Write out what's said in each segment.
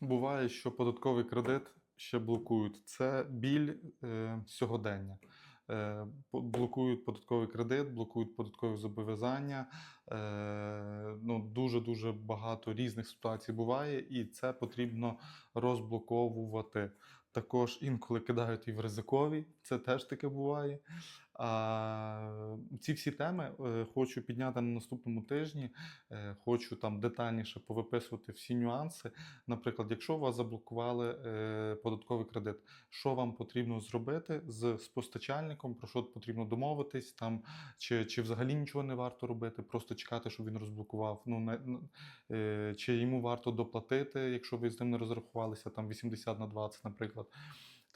Буває, що податковий кредит ще блокують. Це біль е, сьогодення. Е, блокують податковий кредит, блокують податкові зобов'язання. Е, ну, дуже-дуже багато різних ситуацій буває, і це потрібно розблоковувати. Також інколи кидають і в ризикові, це теж таке буває. А ці всі теми е, хочу підняти на наступному тижні. Е, хочу там детальніше повиписувати всі нюанси. Наприклад, якщо у вас заблокували е, податковий кредит, що вам потрібно зробити з, з постачальником, про що потрібно домовитись, там, чи, чи взагалі нічого не варто робити, просто чекати, щоб він розблокував. Ну, не, ну, е, чи йому варто доплатити, якщо ви з ним не розрахувалися, там 80 на 20, наприклад.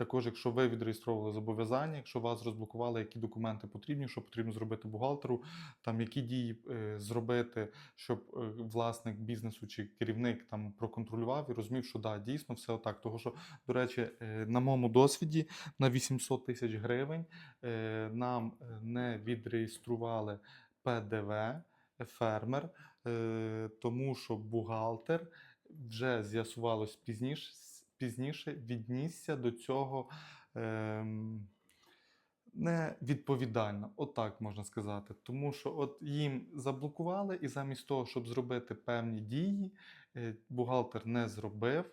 Також, якщо ви відреєстрували зобов'язання, якщо вас розблокували, які документи потрібні, що потрібно зробити бухгалтеру, там які дії е, зробити, щоб е, власник бізнесу чи керівник там проконтролював і розумів, що да, дійсно все отак. Того що, до речі, е, на моєму досвіді на 800 тисяч гривень нам не відреєстрували ПДВ фермер, тому що бухгалтер вже з'ясувалось пізніше, пізніше віднісся до цього. ем, не відповідально, отак можна сказати. Тому що от їм заблокували, і замість того, щоб зробити певні дії, е, бухгалтер не зробив.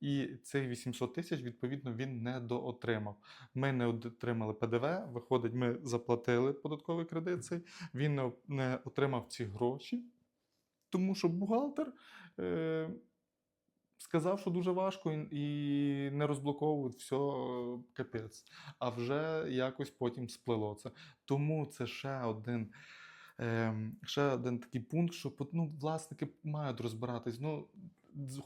І цих 800 тисяч, відповідно, він не доотримав. Ми не отримали ПДВ, виходить, ми заплатили податковий кредит цей, він не отримав ці гроші, тому що бухгалтер е, сказав, що дуже важко і, не розблоковують все капець. А вже якось потім сплило це. Тому це ще один. Ем, ще один такий пункт, що ну, власники мають розбиратись. Ну,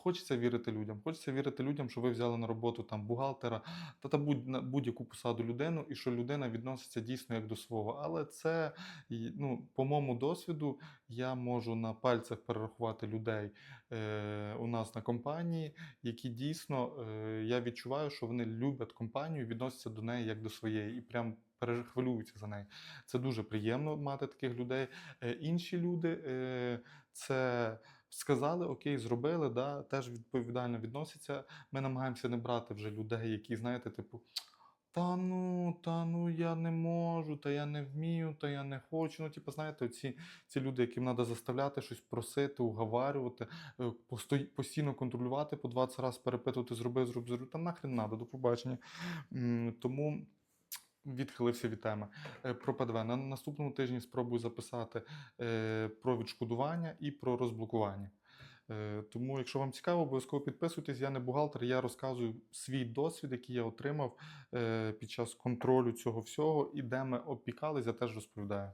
хочеться вірити людям. Хочеться вірити людям, що ви взяли на роботу там бухгалтера та, та будь, на будь-яку посаду людину, і що людина відноситься дійсно як до свого. Але це, ну, по моєму досвіду, я можу на пальцях перерахувати людей е, у нас на компанії, які дійсно е, я відчуваю, що вони люблять компанію, відносяться до неї як до своєї, і прям перехвилюються за неї. Це дуже приємно мати таких людей. Е, інші люди е, це. Сказали, окей, зробили, да, теж відповідально відносяться. Ми намагаємося не брати вже людей, які, знаєте, типу, та ну, та ну я не можу, та я не вмію, та я не хочу. Ну, типу, знаєте, ці, ці люди, яким треба заставляти щось просити, уговарювати, е, постійно контролювати, по 20 разів перепитувати, зроби, зроби, зроби. Та нахрен треба, до побачення. Тому відхилився від теми. Е, Про ПДВ. На наступному тижні спробую записати е, про відшкодування і про розблокування. Е, Тому, якщо вам цікаво, обов'язково підписуйтесь. Я не бухгалтер, я розказую свій досвід, який я отримав під час контролю цього всього, і де ми опікались, я теж розповідаю.